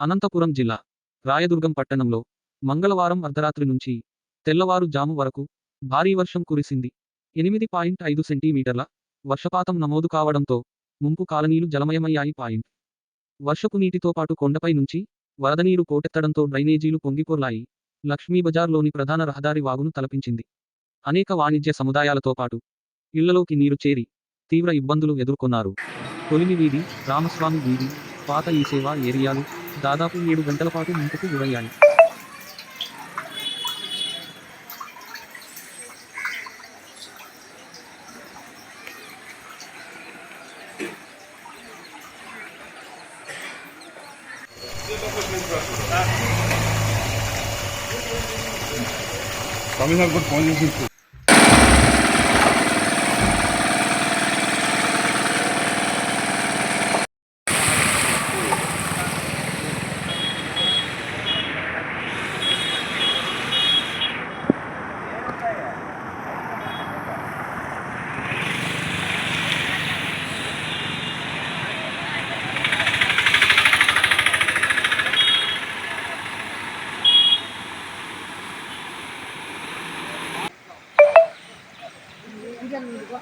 అనంతపురం జిల్లా రాయదుర్గం పట్టణంలో మంగళవారం అర్ధరాత్రి నుంచి తెల్లవారుజాము వరకు భారీ వర్షం కురిసింది. ఎనిమిది పాయింట్ ఐదు సెంటీమీటర్ల వర్షపాతం నమోదు కావడంతో ముంపు కాలనీలు జలమయమయ్యాయి పాయింట్. వర్షపు నీటితో పాటు కొండపై నుంచి వరదనీరు కోటెత్తడంతో పోటెత్తడంతో డ్రైనేజీలు పొంగిపోర్లాయి. లక్ష్మీబజార్లోని ప్రధాన రహదారి వాగును తలపించింది. అనేక వాణిజ్య సముదాయాలతో పాటు ఇళ్ళలోకి నీరు చేరి తీవ్ర ఇబ్బందులు ఎదుర్కొన్నారు. కొలిమి వీధి రామస్వామి వీధి పాత ఈ సేవా ఏరియాలు దాదాపు ఏడు గంటల పాటు ముంపుకు గురయ్యాయి తమిళనాడు కూడా 이제 누르고.